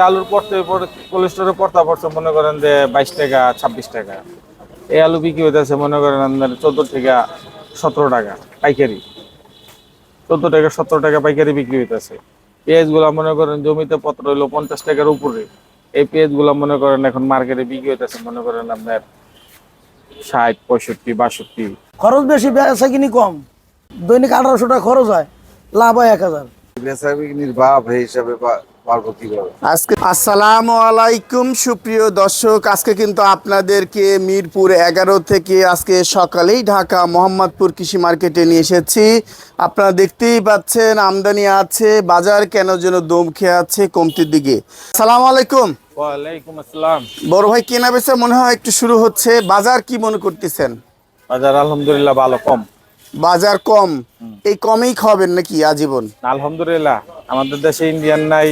আলুর পড়তে কোলেস্টোরে পড়তা পড়ছে মনে করেন যে বাইশ টাকা ছাব্বিশ টাকা। এই আলু বিক্রি হইতেছে মনে করেন আপনার চোদ্দ টাকা সতেরো টাকা পাইকারি। চোদ্দ টাকা সতেরো টাকা পাইকারি বিক্রি হইতেছে। পেঁয়াজগুলা মনে করেন জমিতে পত্র হইল পঞ্চাশ টাকার উপরে। এই পেঁয়াজগুলা মনে করেন এখন মার্কেটে বিক্রি হইতেছে মনে করেন আপনার ষাট পঁয়ষট্টি বাষট্টি। খরচ বেশি বেচা কিনি কম। দৈনিক আঠারোশো টাকা খরচ হয় লাভ হয় এক হাজার। বেচা বিক্রির ভাব হিসাবে আজকে আসসালামু আলাইকুম সুপ্রিয় দর্শক। আজকে কিন্তু আপনাদেরকে মিরপুর এগারো থেকে আজকে সকালেই ঢাকা মোহাম্মদপুর কৃষি মার্কেটে নিয়ে এসেছি। আপনারা দেখতেই পাচ্ছেন আমদানি আছে বাজার কেন যেন দম খেয়ে আছে কমতির দিকে। সালাম আলাইকুম। ওয়ালাইকুম আসসালাম। বড় ভাই কেনা বেচা মনে হয় একটু শুরু হচ্ছে। বাজার কি মনে করতেছেন? বাজার আলহামদুলিল্লাহ ভালো কম। বাজার কম। এই কমেই খাবেন নাকি আজীবন? আলহামদুলিল্লাহ। আমাদের দেশে ইন্ডিয়ান নাই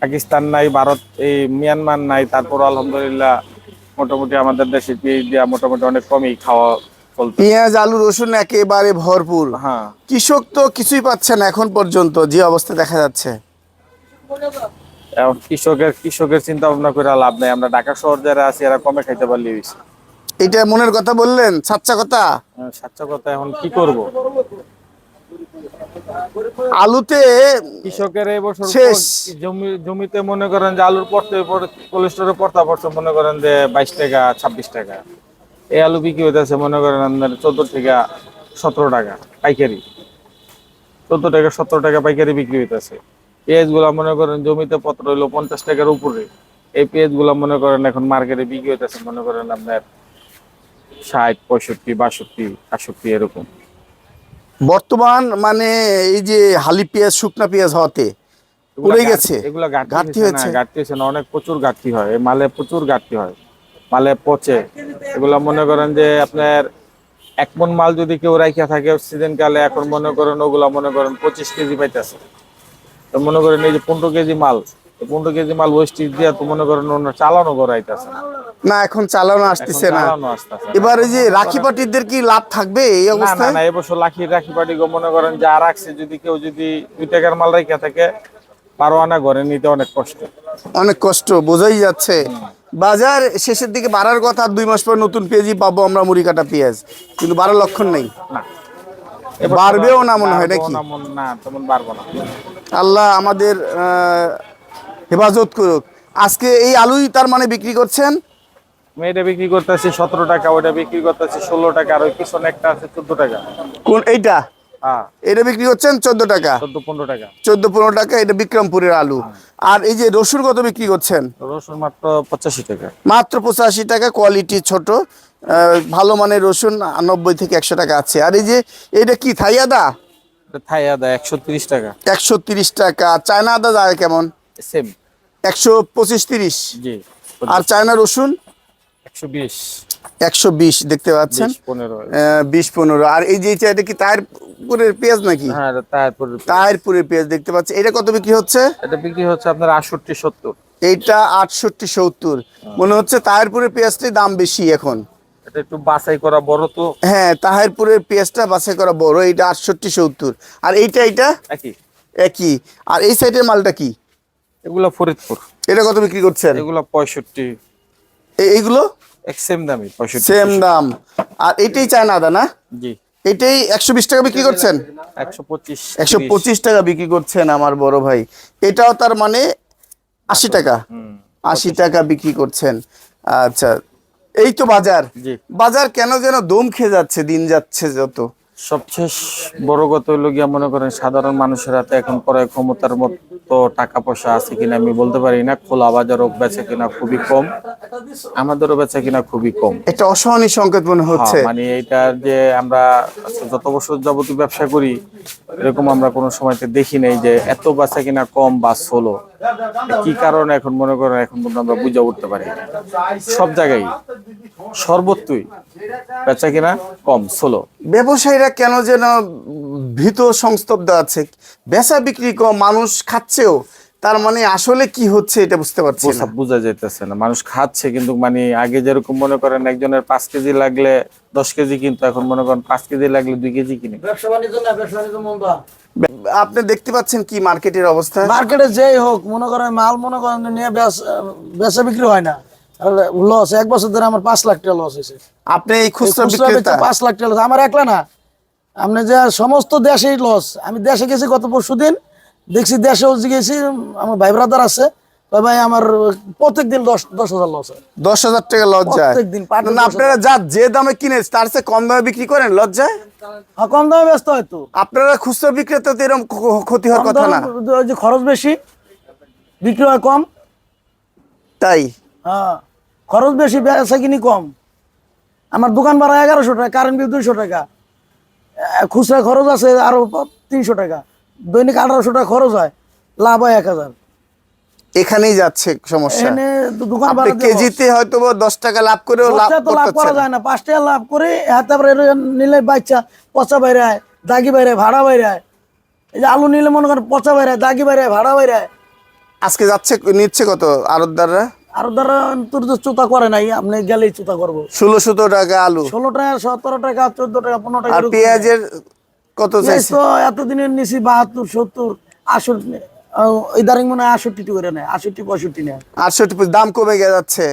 পাকিস্তান নাই ভারত এই মিয়ানমার নাই তারপর আলহামদুলিল্লাহ মোটামুটি আমাদের দেশে পেঁয়াজ দেওয়া মোটামুটি অনেক কমই খাওয়া পেঁয়াজ আলু রসুন একেবারে ভরপুর। হ্যাঁ। কৃষক তো কিছুই পাচ্ছে না এখন পর্যন্ত যে অবস্থা দেখা যাচ্ছে। কৃষকের কৃষকের চিন্তা ভাবনা করে লাভ নাই। আমরা ঢাকা শহর যারা আছি এরা কমে খাইতে পারলে এটা মনের কথা বললেন? সাচ্চা কথা? সাচ্চা কথা এখন কি করব? আলুতে কৃষকের এই বছর শেষ। জমি জমিতে মনে করেন যে আলুর পড়তে কোলেস্টোরে পড়তা পড়ছে মনে করেন যে বাইশ টাকা ছাব্বিশ টাকা। এই আলু বিক্রি হইতেছে মনে করেন আপনার চোদ্দ থেকে সতেরো টাকা পাইকারি। চোদ্দ টাকা সতেরো টাকা পাইকারি বিক্রি হইতেছে। পেঁয়াজগুলা মনে করেন জমিতে পত্র হইল পঞ্চাশ টাকার উপরে। এই পেঁয়াজগুলা মনে করেন এখন মার্কেটে বিক্রি হইতেছে মনে করেন আপনার ষাট পঁয়ষট্টি বাষট্টি আটষট্টি এরকম। বর্তমান মানে এই যে হালি পেঁয়াজ শুকনা পেঁয়াজ হওয়াতে ঘাট- গেছে এগুলা ঘাটতি হয়েছে ঘাটতি হয়েছে না অনেক প্রচুর ঘাটতি হয় মালে প্রচুর ঘাটতি হয় মালে পচে। এগুলা মনে করেন যে আপনার এক মন মাল যদি কেউ রাখিয়া থাকে সিজন কালে এখন মনে করেন ওগুলা মনে করেন পঁচিশ কেজি পাইতেছে। তো মনে করেন এই যে পনেরো কেজি মাল পনেরো কেজি মাল ওয়েস্টিজ দিয়া তো মনে করেন ওনার চালানো করাইতেছে না। না এখন চালানো আসতেছে না। এবার এই যে রাখি পাটিদের কি লাভ থাকবে এই না না না এবছর লাখি রাখি পাটি মনে করেন যা রাখছে যদি কেউ যদি দুই টাকার মাল রাখিয়া থাকে বারো আনা ঘরে নিতে অনেক কষ্ট। অনেক কষ্ট বোঝাই যাচ্ছে। বাজার শেষের দিকে বাড়ার কথা দুই মাস পর নতুন পেঁয়াজই পাবো আমরা মুড়ি কাটা পেঁয়াজ। কিন্তু বাড়ার লক্ষণ নেই। না। বাড়বেও না মনে হয় নাকি? না তেমন বাড়বো না। আল্লাহ আমাদের আহ, হেফাজত করুক। আজকে এই আলুই তার মানে বিক্রি করছেন? মেয়েটা বিক্রি করতেছি সতেরো টাকা ওইটা বিক্রি করতেছি ষোলো টাকা আর ওই পিছনে একটা আছে চোদ্দ টাকা। কোন এইটা? হ্যাঁ। এটা বিক্রি করছেন চোদ্দ টাকা? চোদ্দ পনেরো টাকা। চোদ্দ পনেরো টাকা এটা বিক্রমপুরের আলু। আর এই যে রসুন কত বিক্রি করছেন? রসুন মাত্র পঁচাশি টাকা। মাত্র পঁচাশি টাকা কোয়ালিটি ছোট। ভালো মানের রসুন নব্বই থেকে একশো টাকা আছে। আর এই যে এটা কি থাই আদা? এটা থাই আদা একশো তিরিশ টাকা। একশো তিরিশ টাকা। চায়না আদা যায় কেমন? সেম একশো পঁচিশ তিরিশ। আর চায়না রসুন? একশো বিশ। দেখতে পাচ্ছেন? বিশ পনেরো। আর এই যে এটা কি তারপুরের পেঁয়াজ নাকি? হ্যাঁ তারপর তারপুরের পেঁয়াজ। দেখতে পাচ্ছি। এটা কত বিক্রি হচ্ছে? এটা বিক্রি হচ্ছে আপনার আটষট্টি সত্তর। এইটা আটষট্টি সত্তর। মনে হচ্ছে তাহেরপুরের পেঁয়াজটাই দাম বেশি এখন। এটা একটু বাছাই করা বড় তো। হ্যাঁ তাহেরপুরের পেঁয়াজটা বাছাই করা বড়। আটষট্টি সত্তর। আর এইটা এইটা? একই। একই। আর এই সাইডের মালটা কি? এগুলা ফরিদপুর। এটা কত বিক্রি করছেন? এগুলা পঁয়ষট্টি। এইগুলো সেম দামি পঁয়ষট্টি সেম দাম। আর এটাই আদা না? জি। এটাই একশো বিশ টাকা বিক্রি করছেন? একশো পঁচিশ টাকা বিক্রি করছেন আমার বড় ভাই। এটাও তার মানে আশি টাকা। আশি টাকা বিক্রি করছেন। আচ্ছা এই তো বাজার। বাজার কেন যেন দম খেয়ে যাচ্ছে দিন যাচ্ছে যত। সবচেয়ে বড় কথা হলো গিয়া মনে করেন সাধারণ মানুষের হাতে এখন ক্রয় ক্ষমতার মতো টাকা পয়সা আছে কিনা আমি বলতে পারি না। খোলা বাজারও বেচে কিনা খুবই কম আমাদেরও বেচে কিনা খুবই কম। এটা অসহনীয় সংকেত মনে হচ্ছে। হ্যাঁ, মানে এইটার যে আমরা যত বছর যাবতীয় ব্যবসা করি এরকম আমরা কোনো সময়তে দেখি নাই যে এত বেচা কিনা কম বা ষোলো। কি কারণ এখন মনে করেন এখন পর্যন্ত আমরা বুঝে উঠতে পারি? সব জায়গায় সর্বত্রই বেচা কিনা কম সোলো ব্যবসায়ীরা কেন যেন ভীত সংস্তব্ধ আছে? বেচা বিক্রি কম, মানুষ খাচ্ছেও তার মানে আসলে কি হচ্ছে এটা বুঝতে পারছি না। বোঝা যাইতেছে না। মানুষ খাচ্ছে কিন্তু মানে আগে যেরকম মনে করেন একজনের পাঁচ কেজি লাগলে দশ কেজি কিন্তু এখন মনে করেন পাঁচ কেজি লাগলে দুই কেজি কিনে। ব্যবসা বাণিজ্য না ব্যবসা বাণিজ্য মন্দা। আপনি দেখতে পাচ্ছেন কি মার্কেটের অবস্থা? মার্কেটে যেই হোক মনে করেন মাল মনে করেন নিয়ে বেচ- বেচা বিক্রি হয় না। লস এক বছর ধরে আমার পাঁচ লাখ টাকা লস হয়েছে। আপনি এই খুচরা বিক্রেতা? পাঁচ লাখ টাকা। আমার একলা না। আপনি যে সমস্ত দেশেই লস আমি দেশে গেছি গত পরশু দিন দেখছি দেশেও গেছি আমার ভাই ব্রাদার আছে। ভাই আমার প্রত্যেক দিন দশ দশ হাজার লস হয়। দশ হাজার টাকা লজ্জায় প্রত্যেকদিন না আপনারা যা যে দামে কিনে তার চেয়ে কম দামে বিক্রি করেন লজ্জায় হ্যাঁ, কম দামে ব্যস্ত হয়তো আপনারা খুচরা বিক্রেতা তো এরকম ক্ষতি হওয়ার কথা না। যে খরচ বেশি বিক্রি হয় কম। তাই? হ্যাঁ খরচ বেশি বেচা কিনি কম। আমার দোকান ভাড়া এগারোশো টাকা কারেন্ট বিল দুইশো টাকা। খুচরা খরচ আছে আরও তিনশো টাকা। দৈনিক আঠারোশো টাকা খরচ হয় লাভ হয় এক হাজার। এখানেই যাচ্ছে সমস্যা। কেজিতে হয়তো দশ টাকা লাভ করেও লাভ করা যায় না পাঁচ টাকা লাভ করে আবার এর নিলে বাচ্চা পচা বাইরে আয় দাগি বাইরে ভাড়া বাইরে আয়। এই যে আলু নিলে মনে করেন পচা বাইরে দাগি বাইরে ভাড়া বাইরে। আজকে যাচ্ছে নিচ্ছে কত আরতদাররা? আর ধরো তোর তো চুতা করে নাই আপনি গেলেই চুতা করব। ষোলোশো টাকা আলু। ষোলো টাকা সতেরো টাকা চোদ্দ টাকা পনেরো টাকা পেঁয়াজের কত তো এতদিনের নিছি বাহাত্তর সত্তর ওই দাঁড়িং মনে হয় আষট্টি করে নেয় আষট্টি পঁয়ষট্টি নেয়। আটষট্টি দাম কমে যাচ্ছে।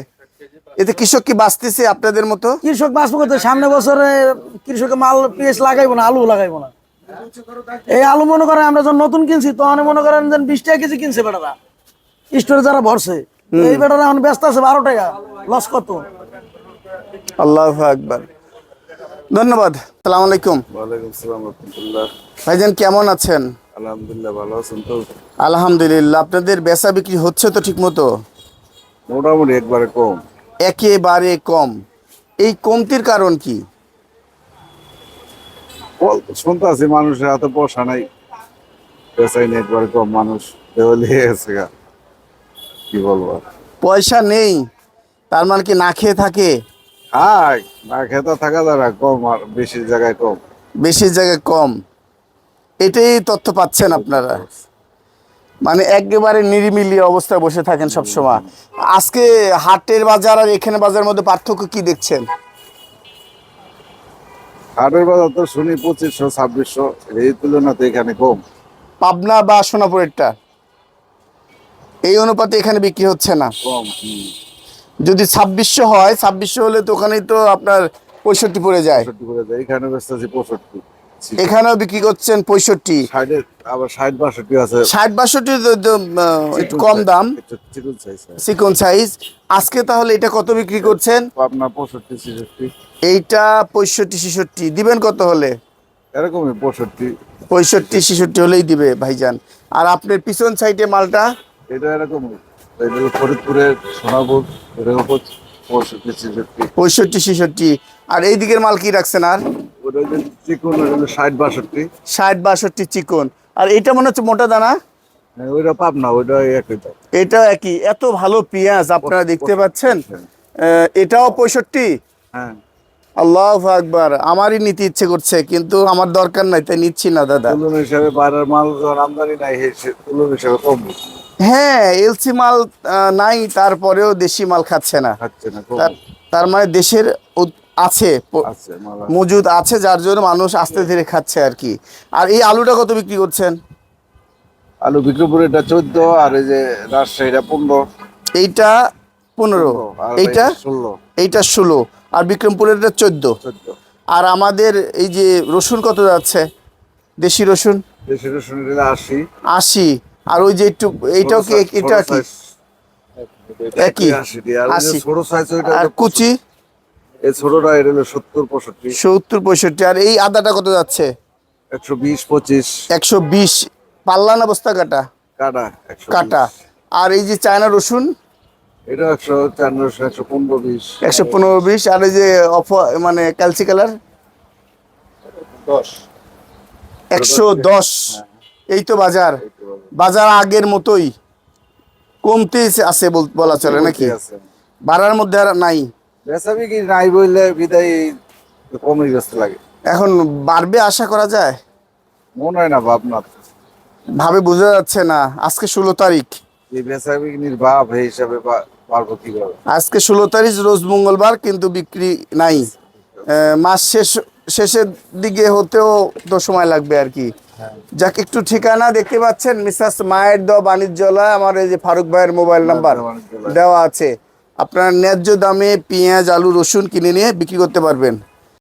এতে কৃষক কি বাঁচতেছে আপনাদের মতো? কৃষক বাঁচবো করতে সামনে বছরে কৃষকে মাল পেঁয়াজ লাগাইবো না আলু লাগাইবো না। এই আলু মনে করেন আমরা যখন নতুন কিনছি তখন মনে করেন যেন বিশ টাকা কেজি কিনছে বেটারা। স্টোরে যারা ভরছে এই বেটারা এখন ব্যস্ত আছে বারো টাকা লস কত? আল্লাহ আকবার। ধন্যবাদ। সালাম আলাইকুম। ওয়ালাইকুম সালাম রহমতুল্লাহ। ভাইজান কেমন আছেন? আলহামদুলিল্লাহ ভালো আছেন তো? আলহামদুলিল্লাহ আপনাদের বেচা বিক্রি হচ্ছে তো ঠিক মতো মোটামুটি একবারে কম। একেবারে কম। এই কমতির কারণ কি? বল শুনতে আছি মানুষের হাতে পয়সা নাই। পেশাই নেই একবারে কম মানুষ। দেওয়ালিয়ে গেছে কি বলব পয়সা নেই তার মানে কি না খেয়ে থাকে? খাই না খেতে থাকা যারা কম আর বেশি জায়গায় কম। বেশি জায়গায় কম। এটাই তথ্য পাচ্ছেন আপনারা। মানে একেবারে নিরিমিলি অবস্থায় বসে থাকেন সব সময় আজকে হাটের বাজার আর এখানে বাজারের মধ্যে পার্থক্য কি দেখছেন? হাটের বাজার তো শুনি পঁচিশশো ছাব্বিশশো এই তুলনাতে এখানে কম। পাবনা বা সোনাপুরেরটা? এই অনুপাতে এখানে বিক্রি হচ্ছে না? কম। যদি ছাব্বিশশো হয় ছাব্বিশশো হলে তো ওখানেই তো আপনার পঁয়ষট্টি পড়ে যায়। এখানে পঁয়ষট্টি। এখানেও বিক্রি করছেন পঁয়ষট্টি। আবার ষাট বাষট্টি আছে। ষাট একটু কম দাম। চিকন সাইজ আজকে তাহলে এটা কত বিক্রি করছেন? আপনার পঁয়ষট্টি ছেষট্টি। এইটা পঁয়ষট্টি ছেষট্টি। দিবেন কত হলে? এরকমই পঁয়ষট্টি। পঁয়ষট্টি ছেষট্টি হলেই দিবে ভাইজান। আর আপনার পিছন সাইডে মালটা? এটা এরকমই। ফরিদপুরের সোনাপুর পঁয়ষট্টি ছেষট্টি। পঁয়ষট্টি ছেষট্টি। আর এই দিকের মাল কি রাখছেন আর? ওটা চিকন ষাট বাষট্টি। ষাট বাষট্টি চিকন। আর এটা মনে হচ্ছে মোটা দানা? হ্যাঁ, ওইটা পাব ওইটা একই এটা একই। এত ভালো পেঁয়াজ আপনারা দেখতে পাচ্ছেন? এটাও পঁয়ষট্টি? হ্যাঁ। আল্লাহ আকবার। আমারই নিতে ইচ্ছে করছে কিন্তু আমার দরকার নাই তাই নিচ্ছি না দাদা। তুলন হিসাবে বাইরের মাল আমদানি নাই তুলন হিসাবে কম। হ্যাঁ এলসি মাল নাই তারপরেও দেশি মাল খাচ্ছে না। তার- মানে দেশের আছে মজুদ আছে যার জন্য মানুষ আস্তে ধীরে খাচ্ছে আর কি। আর এই আলুটা কত বিক্রি করছেন? আলু বিক্রমপুর এটা চোদ্দ আর এই যে রাজশাহীটা পনেরো। এইটা পনেরো। এইটা ষোলো। এইটা ষোলো আর বিক্রমপুরেরটা চোদ্দ। চোদ্দ। আর আমাদের এই যে রসুন কত যাচ্ছে? দেশি রসুন? দেশি রসুন আশি। আশি। আর ওই যে একটু এইটাও কি এটা কি? একই? আশি। আর কুচি? এই ছোটটা এটা হলো সত্তর পঁয়ষট্টি। সত্তর পঁয়ষট্টি। আর এই আদাটা কত যাচ্ছে? একশো বিশ পঁচিশ। একশো বিশ। পাল্লা না বস্তা কাটা? কাটা একশো কাটা। আর এই যে চায়না রসুন? এটা একশো চার রসুন একশো পনেরো বিশ। একশো পনেরো বিশ। আর এই যে অফ মানে ক্যালসি কালার? দশ। একশো দশ। এই তো বাজার। বাজার। আগের মতোই। কমতে আছে বল- বলা চলে নাকি? বাড়ার মধ্যে আর নাই। বেসাবি কি নাই বললে বিদায় কমই ব্যস্ত লাগে। এখন বাড়বে আশা করা যায়? মনে হয় না ভাবনা ভাবে বোঝা যাচ্ছে না। আজকে ষোলো তারিখ। ভাব এই হিসাবে পারব কীভাবে? আজকে ষোলো তারিখ রোজ মঙ্গলবার কিন্তু বিক্রি নাই। মাস শেষ শেষের দিকে হতেও তো সময় লাগবে আর কি। যাক একটু ঠিকানা দেখতে পাচ্ছেন মিসাস মায়ের দ বাণিজ্যলা আমার এই যে ফারুক ভাইয়ের মোবাইল নাম্বার দেওয়া আছে। আপনার ন্যায্য দামে পেঁয়াজ আলু রসুন কিনে নিয়ে বিক্রি করতে পারবেন।